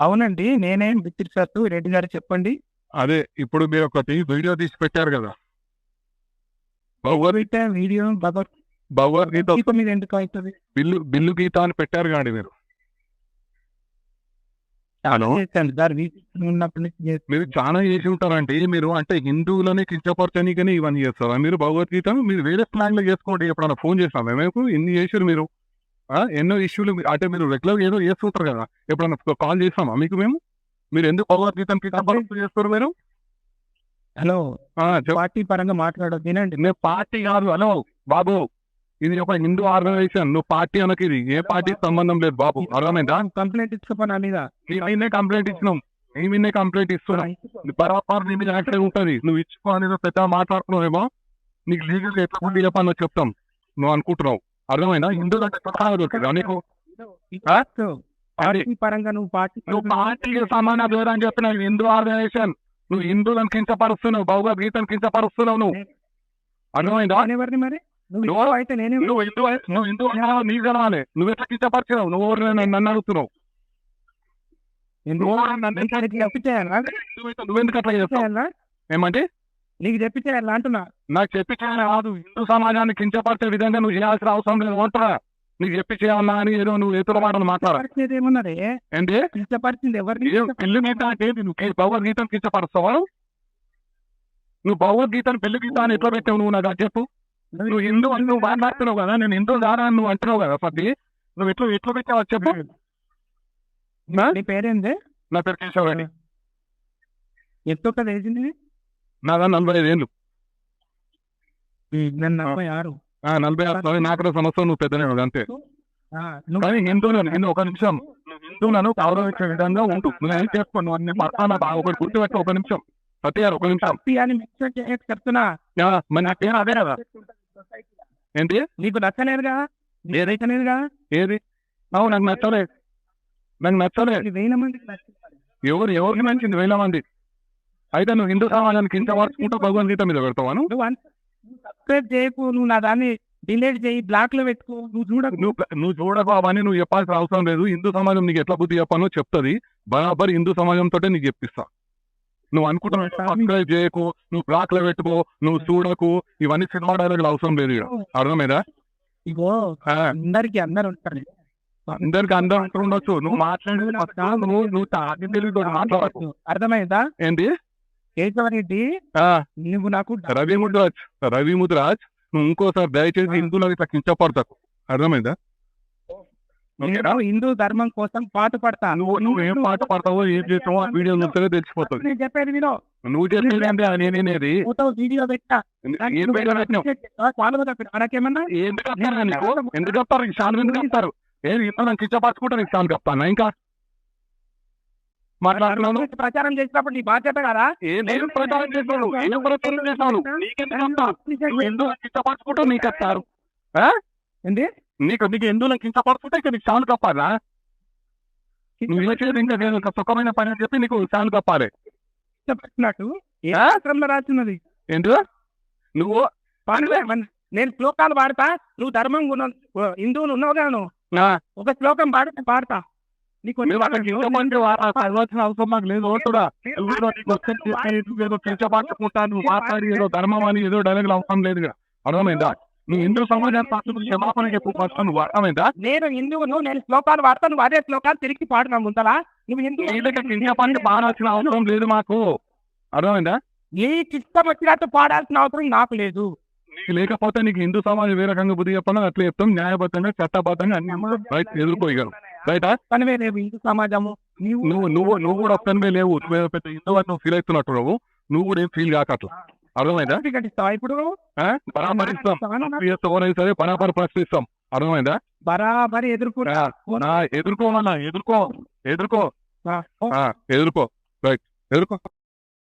అవునండి నేనే సత్తు రెడ్డి గారు చెప్పండి. అదే ఇప్పుడు మీరు ఒకటి వీడియో తీసి పెట్టారు కదా. వీడియో భగవద్గీత గీత మీద ఎందుకు అవుతుంది? బిల్లు బిల్లు గీత అని పెట్టారు కాండి మీరు. మీరు చాలా చేసి ఉంటారంటే మీరు అంటే హిందువులని కించపరచనీకని ఇవన్నీ చేస్తారా? మీరు భగవద్గీతను మీరు వేరే స్లాంగ్లో చేసుకోండి. ఎప్పుడన్నా ఫోన్ చేస్తాం మేము ఇన్ని చేసారు మీరు? ఎన్నో ఇష్యూలు అంటే మీరు రెగ్యులర్ ఏదో చేస్తుంటారు కదా. ఎప్పుడన్నా కాల్ చేస్తామా మీకు మేము? మీరు ఎందుకు భగవద్గీతను కించపరుస్తూ చేస్తారు మీరు? హలో. పార్టీ పరంగా మాట్లాడదు వినండి. నేను పార్టీ కాదు హలో బాబు. ఇది ఒక హిందూ ఆర్గనైజేషన్ నువ్వు పార్టీ అనకి ఇది. ఏ పార్టీ సంబంధం లేదు బాబు. అర్థమైందా? కంప్లైంట్ ఇచ్చుకోపో నా మీద. నీ మీదే కంప్లైంట్ ఇచ్చినాం. నీ మీదే కంప్లైంట్ ఇస్తున్నాం. బరాబర్ నీ మీద యాక్టివ్ ఉంటది. నువ్వు ఇచ్చుకో అనేది పెద్ద మాట్లాడుతున్నావేమో? నీకు లీగల్ ఎట్లా ఉండి చెప్పాలో చెప్తాం. నువ్వు అనుకుంటున్నావు. అర్థమైనా అంటే ఎట్లా దొరికిందా నీకు పరంగా నువ్వు పార్టీ నువ్వు పార్టీకి సమాన దూరం చెప్పిన హిందూ ఆర్గనైజేషన్ నువ్వు హిందువులను కించపరుస్తున్నావు భగవద్గీతను కించపరుస్తున్నావు నువ్వు. అర్థమైందా? ఎవరిని మరి? నువ్వు నువ్వు- హిందువు అయితే నేనే నువ్వు హిందూ నువ్వు హిందూ ఎట్లా కించపరిచినావు? నువ్వు ఎవరు నన్ను నన్ను అడుగుతున్నావు? ఎందుకు? నువ్వు నువ్వెందుకు అట్లా చేస్తావు? ఏమంటే? నీకు చెప్పి చేయాలా అంటున్నా. నాకు చెప్పి చేయాలి కాదు. హిందూ సమాజాన్ని కించపరిచే విధంగా నువ్వు చేయాల్సిన అవసరం లేదు. ఉంటా నీకు చెప్పి చేయాలా అని ఏదో నువ్వు ఎదురు మాటలు మాట్లాడాలి పరిస్థితి ఏమన్నది? ఏంటి? ఇష్టపరిచింది ఎవరిని పెళ్ళి గీత అంటే? నువ్వు? భగవద్గీతను కించపరుస్తావా నువ్వు? భగవద్గీతను పెళ్ళి గీత అని ఎట్లా పెట్టావు నువ్వు? నాకు చెప్పు. నువ్వు హిందూ అని నువ్వు మాట్లాడుతున్నావు కదా. నేను హిందూ దారా అని నువ్వు అంటున్నావు కదా పది నువ్వు ఎట్లా ఎట్లా పెట్టావు చెప్పు. నా? పేరేంది? నా పేరు కేశవ్ ఎంత ఒక వేసింది? నాదా నలభై ఐదు ఏళ్ళు. నేను నలభై ఆరు. ఆ, నలభై ఆరు. నలభై నాలుగు సంవత్సరం నువ్వు పెద్దనే అంతే. కానీ హిందువులను హిందూ ఒక నిమిషం. హిందువులను గౌరవించే విధంగా ఉంటు నువ్వు ఏం చేసుకో నువ్వు అన్ని బాగా ఒకటి గుర్తుపెట్టు ఒక నిమిషం. సత్య గారు ఒక నిమిషం. చెప్తున్నా. మరి నా పేరు అదే కదా? ఏంటి? నీకు నచ్చలేదుగా ఏదైతే లేదుగా? ఏది? అవు నాకు నచ్చలే నాకు నచ్చలే ఇది వేల నచ్చింది. ఎవరు ఎవరికి మంచింది వేల మంది. అయితే నువ్వు హిందూ సమాజానికి ఇంత వరచుకుంటూ భగవద్గీత మీద పెడతావాను నువ్వు? సబ్స్క్రైబ్ చేయకు నువ్వు నా దాన్ని డిలీట్ చేయి బ్లాక్లో పెట్టుకో నువ్వు చూడకు. నువ్వు నువ్వు చూడకు అవన్నీ నువ్వు చెప్పాల్సిన అవసరం లేదు. హిందూ సమాజం నీకు ఎట్లా బుద్ధి చెప్పానో చెప్తుంది. బరాబర్ హిందూ సమాజంతో నీకు చెప్పిస్తా. నువ్వు సబ్స్క్రైబ్ చేయకు నువ్వు బ్లాక్లో పెట్టుకో నువ్వు చూడకు ఇవన్నీ సినిమా డైలాగులు అవసరం లేదు అర్థమైందా? ఇగో అందరికి అందరు ఉంటారు. అందరికి అందరూ అంటూ ఉండొచ్చు. నువ్వు మాట్లాడేది నువ్వు నువ్వు తెలివితో అర్థమైందా? ఏంటి ఆ, నువ్వు నాకు రవి ముద్రాజ్ రవి ముద్రాజ్ నువ్వు ఇంకోసారి దయచేసి హిందువులకు ఇట్లా కించపడతాకు అర్థమైందా? నేను హిందూ ధర్మం కోసం పాటు పడతా. నువ్వు నువ్వు ఏం పాట పడతావో ఏం చేస్తావో ఆ వీడియో చూస్తేనే తెలిసిపోతుంది. నేను చెప్పేది వినో. నువ్వు చెప్పేది అంటే నేనేది వీడియో పెట్టా. ఏం నాకేమన్నా? ఎందుకు చెప్తారా ఎందుకు చెప్తారు? ఏది ఇంత నన్ను కించపరచుకుంటే నీకు షాన్ చెప్తాను ఇంకా? మాట్లాడుతున్నాను. ప్రచారం చేసినప్పుడు నీ బాధ్యత కదా? ఏం ప్రచారం చేస్తాను ఏం ప్రచారం నీకెందుకు కించపరచుకుంటూ నీకు ఆ? ఏంటి నీకు నీకు ఎందుకు కించపరచుకుంటే ఇక నీకు షాన్ కప్పాలా? నువ్వు ఇంకా నేను సుఖమైన పని అని చెప్పి నీకు షాన్ కప్పాలి. ఇష్టపడినట్టు ఏ ఆ? శాస్త్రంలో రాసినది ఏంటి నువ్వు? నేను శ్లోకాలు పాడతా. నువ్వు ధర్మం హిందువులు ఉన్నావు కదా నువ్వు ఆ, ఒక శ్లోకం పాడితే పాడతా. నీకు చదవాల్సిన అవసరం మాకు లేదు. ఏదో మాట్లాడి ధర్మం అని ఏదో డైలాగులు అవసరం లేదు. అర్థమైందా? నువ్వు హిందూ సమాజాన్ని పట్టుకు క్షమాపణ చెప్పు ఫస్ట్ నువ్వు? అర్థమైందా? నేను హిందువును నేను శ్లోకాలు పాడతా నువ్వు అదే శ్లోకాలు తిరిగి పాడున్నా ముందలా? నువ్వు హిందూ కించపండి పాడాల్సిన అవసరం లేదు మాకు. అర్థమైందా? నీకు ఇష్టం వచ్చినట్టు పాడాల్సిన అవసరం నాకు లేదు. నీకు లేకపోతే నీకు హిందూ సమాజం ఏ రకంగా బుద్ధి చెప్పాలో అట్లా చెప్తాం. న్యాయబద్ధంగా చట్టబద్ధంగా అన్ని రైట్ ఎదుర్కోగలరు రైటా హిందూ సమాజము. నీవు నువ్వు నువ్వు నువ్వు కూడా ఒక్కనివే లేవు. నువ్వు పెద్ద హిందూ అని నువ్వు ఫీల్ అవుతున్నట్టు నువ్వు. నువ్వు కూడా ఏం ఫీల్ కాక అట్లా అర్థమైందా ఇప్పుడు? ఎవరైనా సరే పరాపర ప్రశ్నిస్తాం. అర్థమైందా? బరాబరి ఎదుర్కొన్నా ఆ, నా ఎదుర్కోమన్నా ఎదుర్కో ఎదుర్కో. ఎదుర్కో. రైట్. ఎదుర్కో.